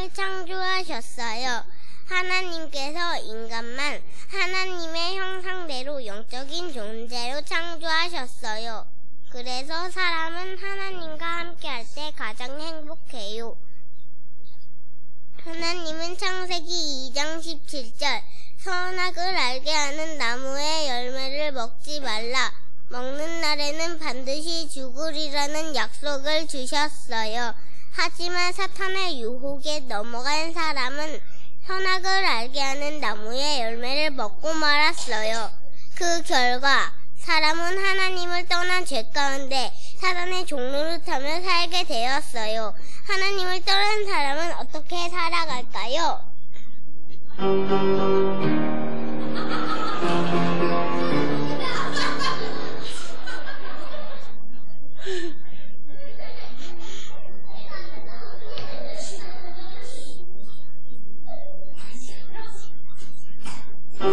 세상을 창조하셨어요. 하나님께서 인간만 하나님의 형상대로 영적인 존재로 창조하셨어요. 그래서 사람은 하나님과 함께할 때 가장 행복해요. 하나님은 창세기 2장 17절 선악을 알게 하는 나무의 열매를 먹지 말라. 먹는 날에는 반드시 죽으리라는 약속을 주셨어요. 하지만 사탄의 유혹에 넘어간 사람은 선악을 알게 하는 나무의 열매를 먹고 말았어요. 그 결과 사람은 하나님을 떠난 죄 가운데 사단의 종로를 타며 살게 되었어요. 하나님을 떠난 사람은 어떻게 살아갈까요? 아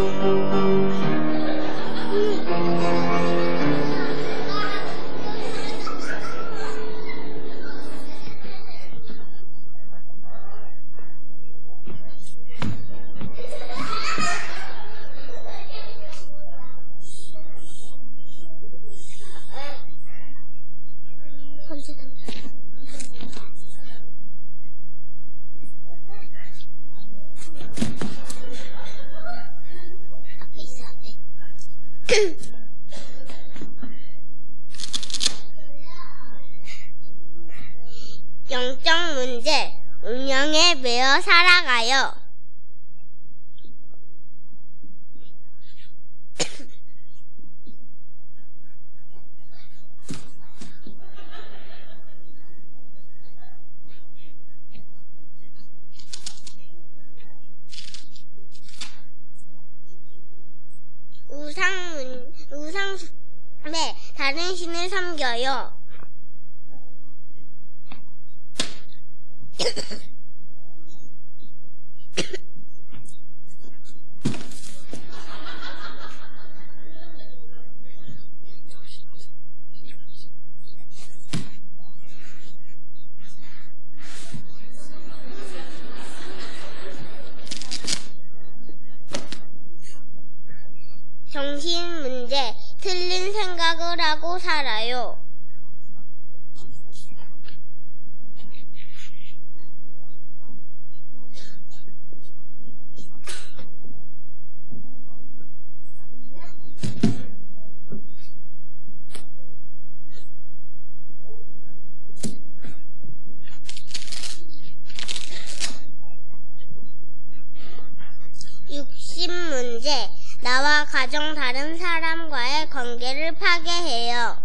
잠시만요잠시만 요. 영적 문제, 운명에 매여 살아가요. 섬겨요. 정신 생각을 하고 살아요. 관계를 파괴해요.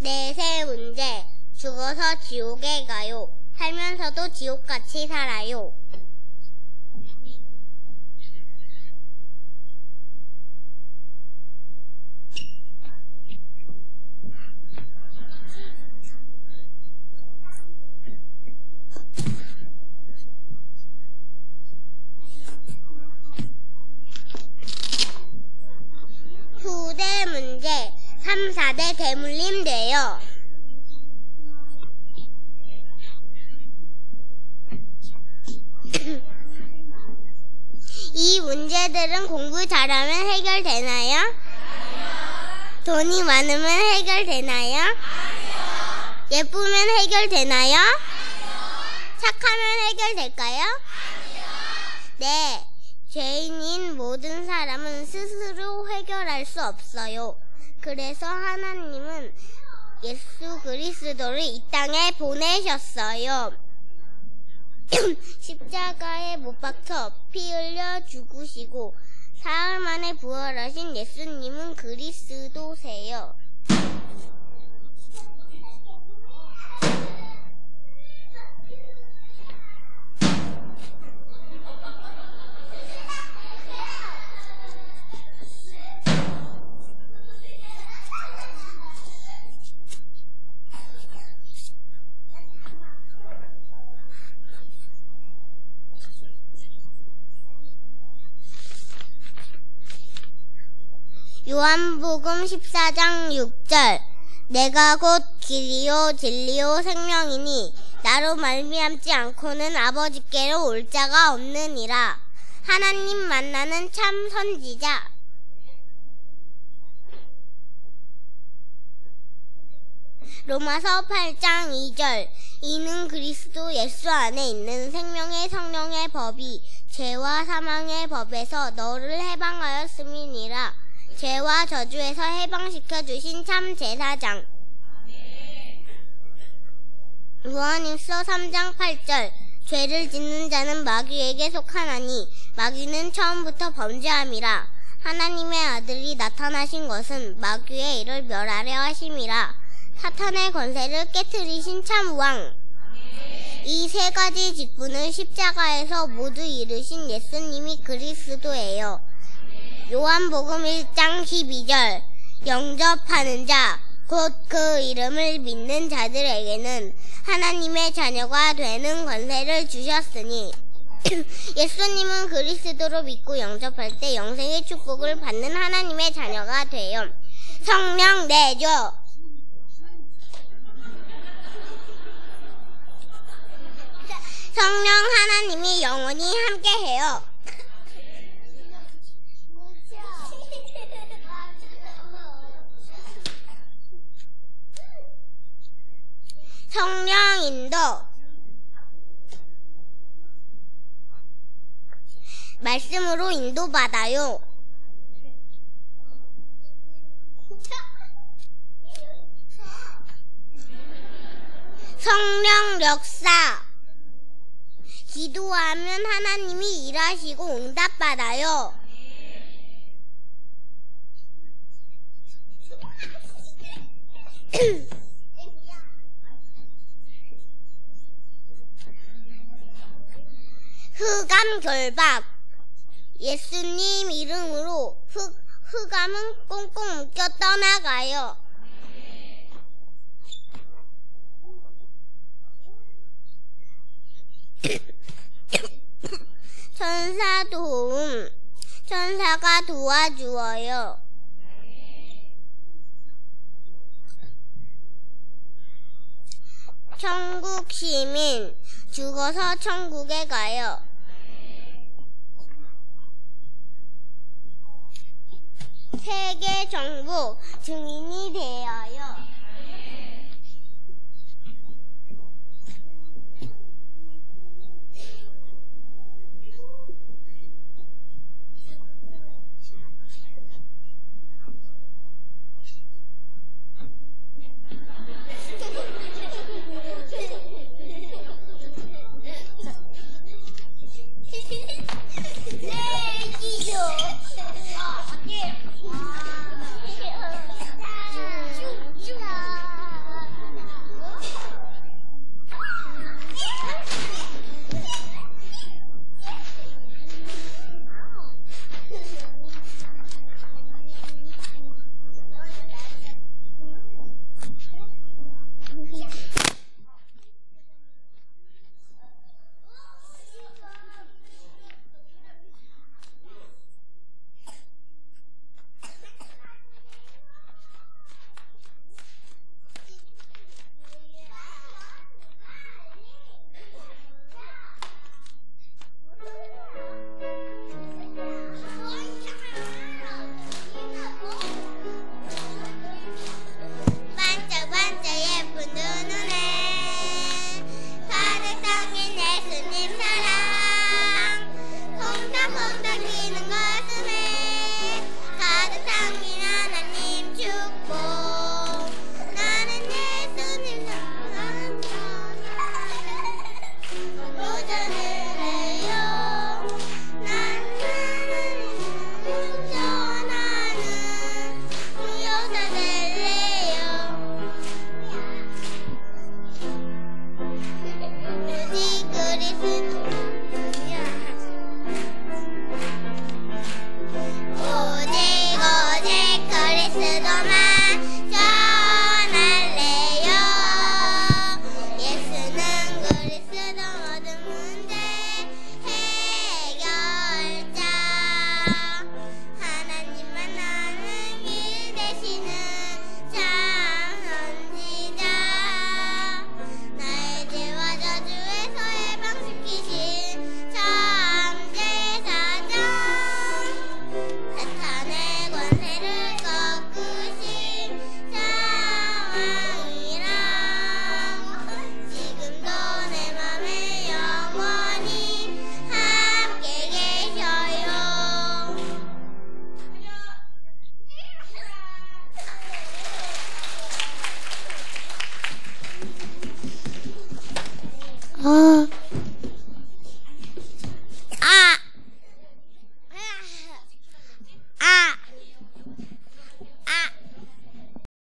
내세 문제, 죽어서 지옥에 가요. 살면서도 지옥같이 살아요. 이 문제들은 공부 잘하면 해결되나요? 돈이 많으면 해결되나요? 예쁘면 해결되나요? 착하면 해결될까요? 네. 죄인인 모든 사람은 스스로 해결할 수 없어요. 그래서 하나님은 예수 그리스도를 이 땅에 보내셨어요. 십자가에 못 박혀 피 흘려 죽으시고 사흘 만에 부활하신 예수님은 그리스도세요. 요한복음 14장 6절. 내가 곧 길이요 진리요 생명이니 나로 말미암지 않고는 아버지께로 올 자가 없느니라. 하나님 만나는 참 선지자. 로마서 8장 2절. 이는 그리스도 예수 안에 있는 생명의 성령의 법이 죄와 사망의 법에서 너를 해방하였음이니라 죄와 저주에서 해방시켜 주신 참 제사장 요한일서 3장 8절 죄를 짓는 자는 마귀에게 속하나니 마귀는 처음부터 범죄함이라 하나님의 아들이 나타나신 것은 마귀의 일을 멸하려 하심이라 사탄의 권세를 깨뜨리신 참 왕. 이 세 가지 직분을 십자가에서 모두 이루신 예수님이 그리스도예요. 요한복음 1장 12절 영접하는 자, 곧 그 이름을 믿는 자들에게는 하나님의 자녀가 되는 권세를 주셨으니 예수님은 그리스도로 믿고 영접할 때 영생의 축복을 받는 하나님의 자녀가 돼요. 성령 내줘. 성령 하나님이 영원히 함께해요. 성령 인도 말씀으로 인도받아요. 성령 역사 기도하면 하나님이 일하시고 응답받아요. 흑암 결박 예수님 이름으로 흑, 흑암은 꽁꽁 묶여 떠나가요. 천사 도움. 천사가 도와주어요. 천국 시민. 죽어서 천국에 가요. 세계 정부 증인이 되어요. Wow.